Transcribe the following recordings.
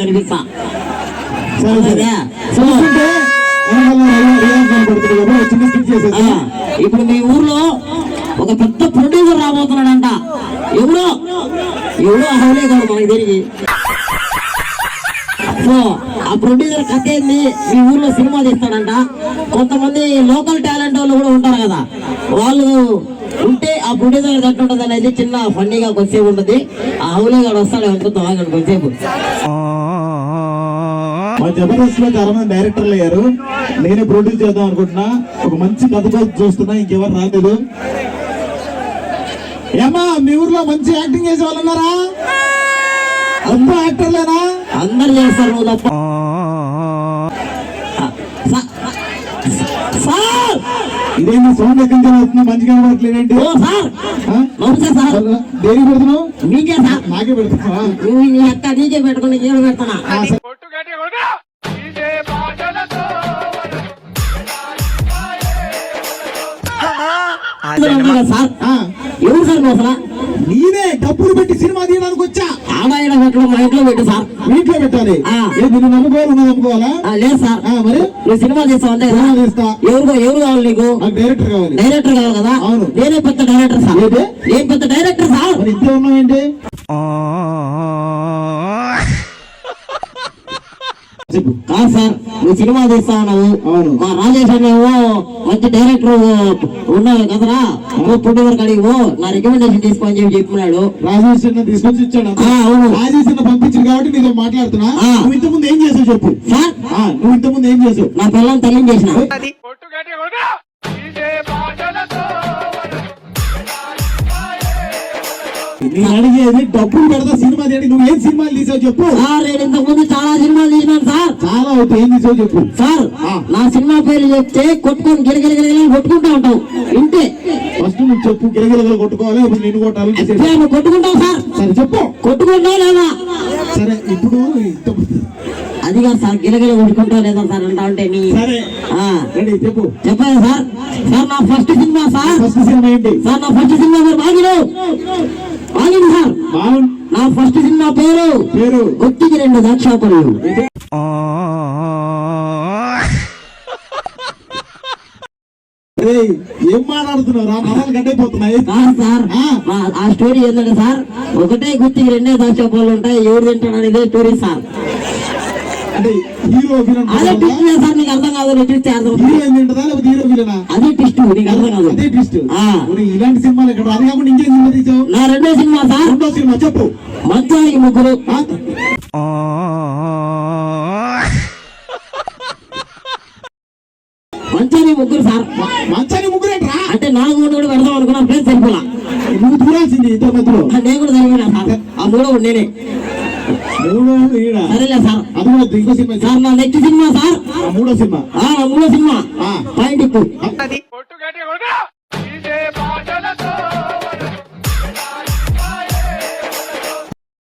కనిపిస్తా. ఇప్పుడు మీ ఊర్లో ఒక పెద్ద ప్రొడ్యూసర్ రాబోతున్నాడంట. ఎవడో ఎవడో అహోలే కాదు మనకి తెలియదు. సో ఆ ప్రొడ్యూసర్ కథ ఏంది? మీ ఊర్లో సినిమా తీస్తాడంట. కొంతమంది లోకల్ టాలెంట్ వాళ్ళు కూడా ఉంటారు కదా. వాళ్ళు ఉంటే ఆ ప్రొడ్యూసర్ ఎట్లా ఉంటుంది అనేది చిన్న ఫన్నీగా కొద్దిసేపు ఉంటుంది. ఆ అవులే గాడు వస్తాడు అనుకుంటాం కొద్దిసేపు. మా జబర్దస్త్లో చాలా మంది డైరెక్టర్లు అయ్యారు. నేనే ప్రొడ్యూస్ చేద్దాం అనుకుంటున్నా. ఒక మంచి కథ కోసం చూస్తున్నా ఇంకెవరు రాలేదు. ఏమా మీ ఊర్లో మంచి యాక్టింగ్ చేసే వాళ్ళు ఉన్నారా? అంతా యాక్టర్లేనా అందరు చేస్తారు నువ్వు తప్ప. ఇదేంటి సౌండ్ ఎక్కడి నుంచి వస్తుంది? మంచిగా సార్! దేనికి పెడుతున్నావు? మీకే సార్! నాకే పెడుతున్నావా? నీకే పెట్టుకుని నేను పెడతానా సార్ ఆ, ఎవరు సార్ అసలు? నేనే డబ్బులు పెట్టి సినిమా తీయడానికి వచ్చా? ఆదాయన పెట్టడం మా ఇంట్లో పెట్టు సార్. వీటిలో పెట్టాలి. ఆ. ఏ దీన్ని నమ్ముకోవాలి నువ్వు నమ్ముకోవాలా? లేదు సార్. ఆ, మరి? నువ్వు సినిమా చేస్తావు అంతే సినిమా తీస్తా. ఎవరు ఎవరు కావాలి నీకు? డైరెక్టర్ కావాలి. డైరెక్టర్ కావాలి కదా? అవును. నేనే పెద్ద డైరెక్టర్ సార్. ఏంటి? నేను పెద్ద డైరెక్టర్ సార్. మరి ఇంతే ఉన్నావు ఏంటి చెప్పు కాదు సార్ నువ్వు సినిమా తీస్తా ఉన్నావు అవును. మా రాజేష్ అనేవో మంచి డైరెక్టర్ ఉన్నావు కదరా? ఓ ప్రొడ్యూసర్ కాడికి పో. నా రికమెండేషన్ తీసుకోని చెప్పి చెప్పినాడు. రాజేష్ తీసుకొచ్చి ఇచ్చాడు ఆ, అవును. రాజేష్ పంపించింది కాబట్టి నీతో మాట్లాడుతున్నా. ఆ. నువ్వు ఇంత ముందు ఏం చేసావు చెప్పు. సార్? ఆ, నువ్వు ఇంత ముందు ఏం చేసావు? నా పిల్లల్ని తల్లిని చేసిన. నేను అడిగేది డబ్బులు పెడతా సినిమా తీయండి. నువ్వు ఏం సినిమాలు తీసావు చెప్పు. సార్ నేను ఇంతకు ముందు చాలా సినిమాలు తీసినాను సార్. చాలా అవుతాయి ఏం తీసావు చెప్పు. సార్. నా సినిమా పేరు చెప్తే కొట్టుకొని గిరగిర గిరగిర కొట్టుకుంటా ఉంటావు. ఇంతే ఫస్ట్ నువ్వు చెప్పు గిరగిరగలు కొట్టుకోవాలి ఇప్పుడు నిన్ను కొట్టాలి నువ్వు కొట్టుకుంటావు సార్. సరే చెప్పు. కొట్టుకుంటావు లేదా? సరే ఇప్పుడు అది కాదు సార్ గిరగిర కొట్టుకుంటావు లేదా సార్ అంటా ఉంటే నీ సరే. చెప్పు. చెప్పండి సార్? సార్ నా first cinema sir. First cinema ఏంటి? సార్ నా ఫస్ట్ సినిమా పేరు బాగిరు సార్ బాగుంది నా ఫస్ట్ సినిమా పేరు పేరు? కొట్టికి రెండు దాక్షాపరులు ఏయ్, ఏం మాట్లాడుతున్నావు? రా నరాలు గడ్డైపోతున్నాయి సార్. ఆ. స్టోరీ ఏంటంటే సార్ ఒకటే గుర్తికి రెండే దాక్షాపాలు ఉంటాయి. ఎవరు తింటాడు అనేది స్టోరీ సార్. అంటే హీరో విలన్ అదే ట్విస్ట్ సార్ నీకు అర్థం కాదు ట్విస్ట్ అర్థం హీరో ఏం తింటదా లేకపోతే హీరో విలనా? అదే ట్విస్ట్ నీకు అర్థం కాదు. అదే ట్విస్ట్ ఇలాంటి సినిమాలు ఇక్కడ అది కాకుండా ఇంకేం సినిమా తీసావు? నా రెండో సినిమా సార్. రెండో సినిమా చెప్పు. మంచానికి ముగ్గురు. ఆ? మంచానికి ముగ్గురు సార్. మంచాన్ని ముగ్గురేట్రా అంటే నాలుగు మూడు కూడా పెడదాం అనుకున్నా ప్లేస్ సరిపోలా. నువ్వు దూరాల్సింది ఇద్దరు మధ్యలో. నేను కూడా సరిపోయినా సార్. ఆ మూడో నేనే. ఇంకో సినిమా. సార్ నా నెక్స్ట్ సినిమా సార్. మూడో సినిమా. నా మూడో సినిమా. పాయింట్ ఇప్పు కొట్టుగట్టి కొట్టు ఇదే బాటలతో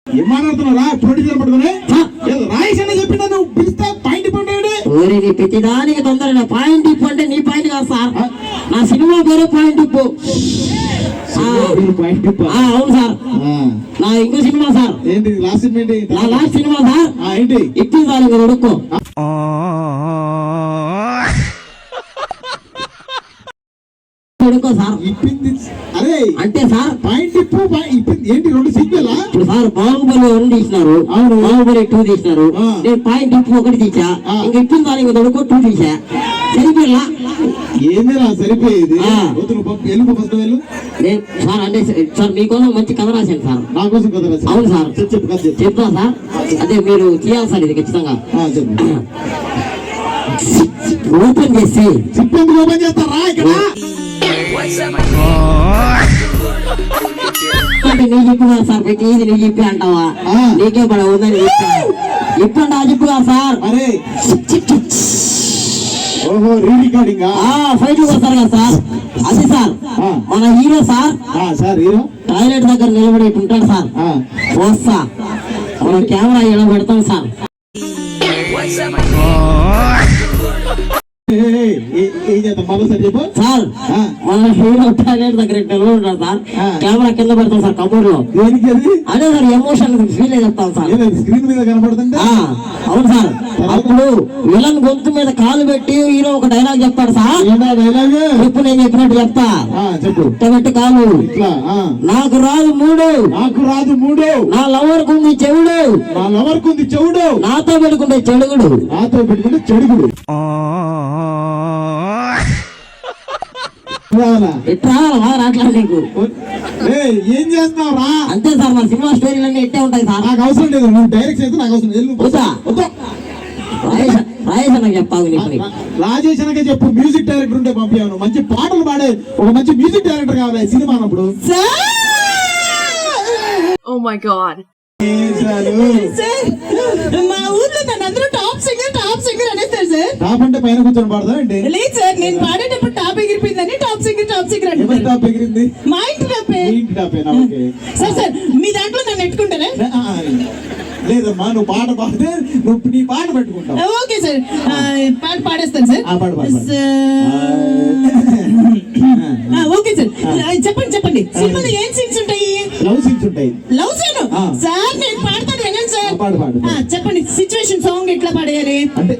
ఏం మాట్లాడుతున్నారా ప్రొడ్యూసర్ పట్టుకుని రాయేష్ అని చెప్పిందా నువ్వు? పిలిస్తే పాయింట్ పంటాడు ఓరి నీ ప్రతిదానికి తొందర పాయింట్ ఇప్పు అంటే నీ పాయింట్ కాదు సార్. నా సినిమా పేరే పాయింట్ ఇప్పు అవును సార్. నా ఇంకో సినిమా సార్. ఏంటి లాస్ట్ సినిమా ఏంటి? నా లాస్ట్ సినిమా సార్. ఏంటి? ఇప్పి సార్ ఇంక ఉడుక్కో సార్. అరే అంటే సార్. పాయింట్ ఇప్పు ఏంటి రెండు ఇప్పుడు సార్ బాహుబలి వన్ తీసినారు. అవును. బాహుబలి టూ తీసినారు. నేను పాయింట్ ఇప్పు ఒకటి తీసా. ఇంక ఇప్పిన దాని ఇంక టూ తీసా. సరిపోయిలా ఏందిరా సరిపోయేది. వద్దు నువ్వు నేను సార్ అంటే సార్ మీకోసం మంచి కథ రాశాను సార్. నా కోసం కదా రాసి. అవును సార్. చెప్పు కథ చెప్తా సార్. అదే మీరు తీయాలి సార్ ఇది ఖచ్చితంగా. ఓపెన్ చేసి. ఓపెన్ చేస్తారా ఇక్కడ? అంటే నీ చెప్పు కదా సార్ ప్రతి ఇది నీ చెప్పి అంటావా. నీకే పడ ఉందని చెప్పా ఇప్పండి ఆ చెప్పు కదా సార్. అరే. ఓహో రీ రికార్డింగ్ ఆ. ఫైట్ వస్తారు కదా సార్. అది సార్ ఆ. మన hero sir sir hero? Toilet దగ్గర నిలబడి ఉంటాడు సార్. ఆ. వస్తా. మనం కెమెరా ఇలా పెడతాం సార్ సార్ ఆ, మన హీరో టాయిలెట్ దగ్గర నిలబడి ఉంటాడు సార్. కెమెరా కింద పెడతాం సార్ కబోర్డ్లో దేనికి అది? సార్ ఎమోషన్ ఫీల్ అయి చెప్తాం సార్. ఏదో స్క్రీన్ మీద కనపడుతుంటే ఆ, అవును సార్. అప్పుడు విలన్ గొంతు మీద కాలు పెట్టి హీరో ఒక డైలాగ్ చెప్తాడు సార్. డైలాగ్ ఇప్పుడు నేను చెప్పినట్టు చెప్తా. చెప్పు. కాలు. నాకు రాదు మూడు. నాకు రాదు మూడు. నా లవర్ కుంది చెవుడు. నా లవర్ కుంది చెవుడు. నాతో పెట్టుకుంటే చెడుగుడు. నాతో పెట్టుకుంటే చెడుగుడు? ఏం చేస్తున్నావు రా అంతే సార్ మన సినిమా స్టోరీలన్నీ ఎట్టే ఉంటాయి సార్ నాకు అవసరం లేదు నువ్వు డైరెక్ట్ అయితే నాకు అవసరం లేదు వద్దా? వద్దా? రాయేష్ రాయేష్ అన్నకు చెప్తావు నీకు నీకు. రాజేష్ అనకే చెప్పు మ్యూజిక్ డైరెక్టర్ ఉంటే పంపించాను మంచి పాటలు పాడే ఒక మంచి మ్యూజిక్ డైరెక్టర్ కావాలి సినిమా అన్నప్పుడు Oh my god. ఏసాలు. మా ఊర్లో నన్ను అందరూ టాప్ సింగర్ టాప్ సింగర్ అనేస్తారు సార్ టాప్ అంటే పైన కూర్చొని పాడదా ఏంటి? లేదు సార్ నేను పాడేటప్పుడు టాప్ ఎగిరిపోయిందని టాప్ సింగర్ టాప్ సింగర్ అంటారు టాప్ ఎగిరింది? మా ఇంటి టాపే. మీ ఇంటి టాపేనా? ఓకే. సార్ సార్ మీ దాంట్లో నన్ను ఎట్టుకుంటారా? లేదమ్మా నువ్వు పాట పాడితే నువ్వు నీ పాట పెట్టుకుంటావు. ఓకే సార్ పాట పాడేస్తాను సార్. ఆ, పాడు, పాడు, ఓకే సార్. చెప్పండి చెప్పండి. సినిమాలో ఏం సీన్స్ ఉంటాయి? లవ్ సీన్స్ ఉంటాయి. Love scene. సార్ నేను పాడతాను వినండి సార్. పాడు, పాడు, చెప్పండి సిచ్యువేషన్ సాంగ్ ఎట్లా పాడేయాలి? అంటే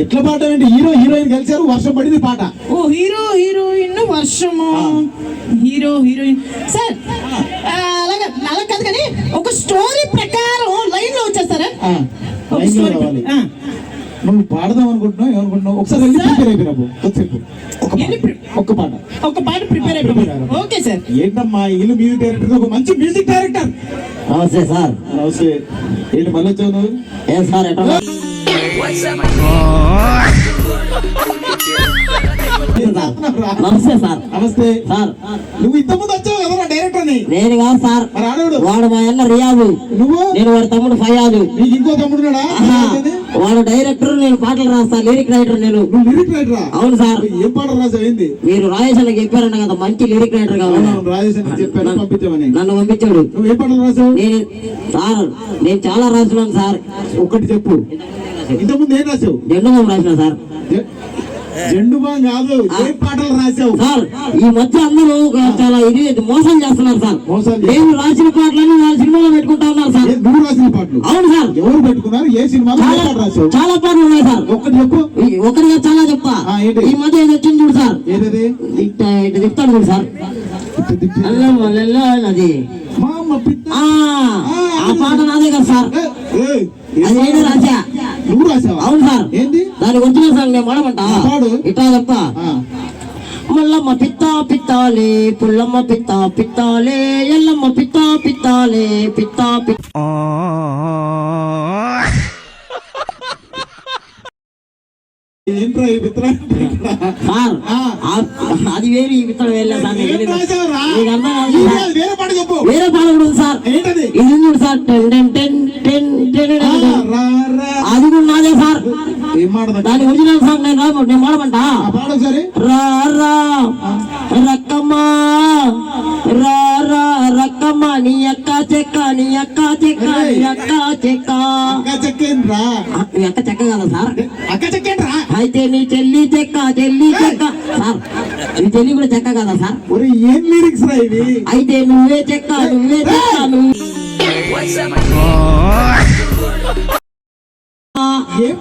ఎట్లా పాట అంటే హీరో హీరోయిన్ కలిసారు వర్షం పడింది పాట. ఓ హీరో హీరోయిన్ వర్షము. Hero heroine. సార్ అలాగా అలా కాదు కానీ ఒక స్టోరీ ప్రకారం లైన్లో వచ్చేస్తారా ఒక లైన్లో స్టోరీ నువ్వు పాడదాం అనుకుంటున్నావు ఏమనుకుంటున్నావు? ఒకసారి వెళ్ళి ప్రిపేర్ అయిపోయినావు వచ్చేపు ఒక ఒక్క పాట. ఒక పాట ప్రిపేర్ అయిపోయింది ఓకే సార్. ఏంటమ్మా ఇల్లు మ్యూజిక్ డైరెక్టర్ ఒక మంచి మ్యూజిక్ డైరెక్టర్. నమస్తే సార్. నమస్తే. ఏంటి మళ్ళీ వచ్చావు నువ్వు? ఏం సార్ ఎట్లా నమస్తే సార్. నమస్తే. సార్ నువ్వు ఇంతకుముందు వచ్చావు కదా నేను కాదు సార్. వాడు మా అన్న నువ్వు? నేను వాడి తమ్ముడు నీకు ఇంకో ఆహా, వాడు డైరెక్టర్ నేను పాటలు రాస్తా లిరిక్ రైటర్ నేను. లిరిక్ రైటరా అవును సార్. ఏం పాట రాసావు ఏంది? మీరు రాయేష్ అన్నకి చెప్పారంట కదా మంచి లిరిక్ రైటర్ కావాలి. నన్ను పంపించాడు. నువ్వు ఏం పాటలు రాసావు నేను సార్ నేను చాలా రాస్తున్నాను సార్. ఒక్కటి చెప్పు. ఇంతకుముందు ఏం రాసావు జెండు రాసిన సార్. బాంగ్ కాదు ఏం పాటలు రాసావు. సార్ ఈ మధ్య అందరూ చాలా ఇది మోసం చేస్తున్నారు సార్. నేను రాసిన పాటలని వాళ్ళ సినిమాలో పెట్టుకుంటా ఉన్నారు సార్. నువ్వు రాసిన పాటలు? అవును సార్. ఎవరు పెట్టుకున్నారు? ఏ పాట రాసావు? చాలా పాటలు ఉన్నాయి సార్. ఒక్కటి చెప్పు. ఒకటిగా చాలా ఏంటి? ఈ మధ్య ఇది వచ్చింది చూడు సార్. ఏదది? ఇట్ట చెప్తాడు చూడు సార్. అది ఆ ఆ పాట నాదే కదా సార్. అది నేను రాసా నువ్వు రాసావా? అవును సార్. ఏంది? దానికి వచ్చిన సార్ నేను మాడమంట ఆ, పాడు. ఇట్లా చెప్తా ఆ, మల్లమ్మ పిత్త పిత్తాలే పుల్లమ్మ పిత్త పిత్తాలే ఎల్లమ్మ పిత్త పిత్తాలే పిత్త పిత్త ఏంట్రా ఈ విత్తనం? సార్ అది వేరు ఈ వేరే సార్ వేరే పాట చెప్పు. వేరే పాట కూడా ఉంది సార్. ఏంటది? ఇది చూడు sir. Ten ten ten ten ten ఆ, టెన్. రా, రా. అది కూడా నాదే సార్. దాని ఒరిజినల్ సాంగ్ నేను రా నేను ఒకసారి. రా రా రక్కమ్మా. రా రా రక్కమ్మ నీ అక్క చెక్క నీ అక్క చెక్క నీ అక్క చెక్క. అక్క చెక్క కదా సార్? అక్క చెక్కేంట్రా? అయితే నీ చెక్క సార్ కూడా చెక్క కదా సార్? ఒరే ఏం లిరిక్స్ రా ఇవి? అయితే నువ్వే చెక్క నువ్వే చెక్క నువ్వు ఏం